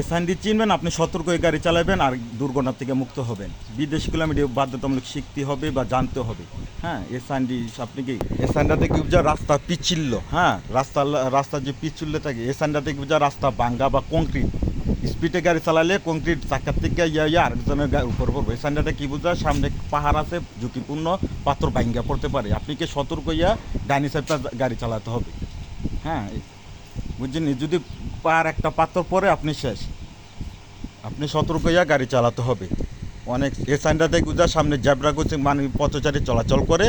এ সাইনটি চিনবেন আপনি সতর্ক হয়ে গাড়ি চালাবেন আর দুর্ঘটনা থেকে মুক্ত হবেন। বিদেশগুলো আমি বাধ্যতামূলক শিখতে হবে বা জানতে হবে। হ্যাঁ এ সাইনটি আপনি কি এ সাইনটাতে কি যা রাস্তা পিচ্ছিল? হ্যাঁ রাস্তা রাস্তা যে পিচ্ছিল্য থাকে এ সাইনটাতে কি যা রাস্তা ভাঙ্গা বা কংক্রিট? স্পিডে গাড়ি চালালে কংক্রিট চাকার থেকে ইয়া ইয়া আরেকজনের উপর পড়ব। এই সাইনটাতে কি বোঝা? সামনে পাহাড় আছে ঝুঁকিপূর্ণ পাথর ভাঙ্গা পড়তে পারে। আপনি কি সতর্ক ইয়া ডাইনি সাইডটা গাড়ি চালাতে হবে? হ্যাঁ বুঝছেন? যদি পার একটা পাথর পরে আপনি শেষ। আপনি সতর্ক হইয়া গাড়ি চালাতে হবে। অনেক এ সাইনটাতে গুজা সামনে জ্যাবরা কোচিং মানে পথচারী চলাচল করে,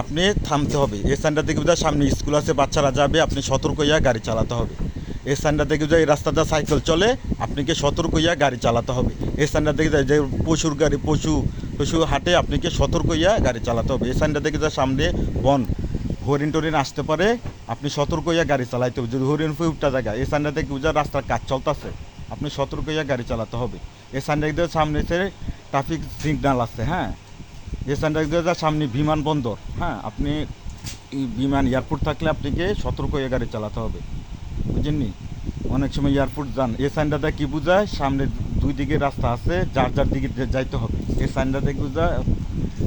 আপনি থামতে হবে। এ সাইনটা সাইনটাতে গুজা সামনে স্কুল আছে, বাচ্চারা যাবে, আপনি সতর্ক হইয়া গাড়ি চালাতে হবে। এই সাইনটাতে গুজা এই রাস্তাটা সাইকেল চলে আপনাকে সতর্ক হইয়া গাড়ি চালাতে হবে। এই সাইনটাতে গুজা যে পশুর গাড়ি, পশু পশু হাটে আপনাকে সতর্ক হইয়া গাড়ি চালাতে হবে। এই সাইনটাতে গুজা সামনে বন, হরিণ টরিণ আসতে পারে আপনি সতর্ক হইয়া গাড়ি চালাইতে হবে। যদি হরিণ উঠটা জায়গা, এই সাইনটাতে গুজা রাস্তার কাজ চলতেছে। আপনি সতর্ক হইয়া গাড়ি চালাতে হবে। এই সাইনটা সামনে এসে ট্রাফিক সিগন্যাল আছে হ্যাঁ? এই সাইনটা সামনে বিমানবন্দর হ্যাঁ? আপনি বিমান এয়ারপোর্ট থাকলে আপনাকে সতর্ক হয়ে গাড়ি চালাতে হবে। বুঝেননি অনেক সময় এয়ারপোর্ট যান। এই সাইনটাতে কি বোঝায় সামনে দুই দিকে রাস্তা আছে, যার যার দিকে যাইতে হবে। এই বোঝায়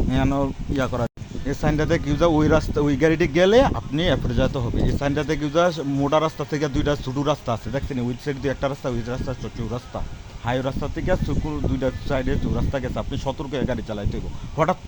যেন ইয়া করা এই সাইনটাতে কি যা ওই রাস্তা, ওই গাড়িটি গেলে আপনি এরপরে হবে। এই সাইনটাতে কি যা মোটা রাস্তা থেকে দুইটা ছোটো রাস্তা আছে। দেখছেন, ওই সাইড দিয়ে একটা রাস্তা, ওই রাস্তা ছোট রাস্তা হাই রাস্তা থেকে চুকুর দুইটা সাইডে রাস্তা গেছে। আপনি সতর্ক গাড়ি চালাইতে হবে হঠাৎ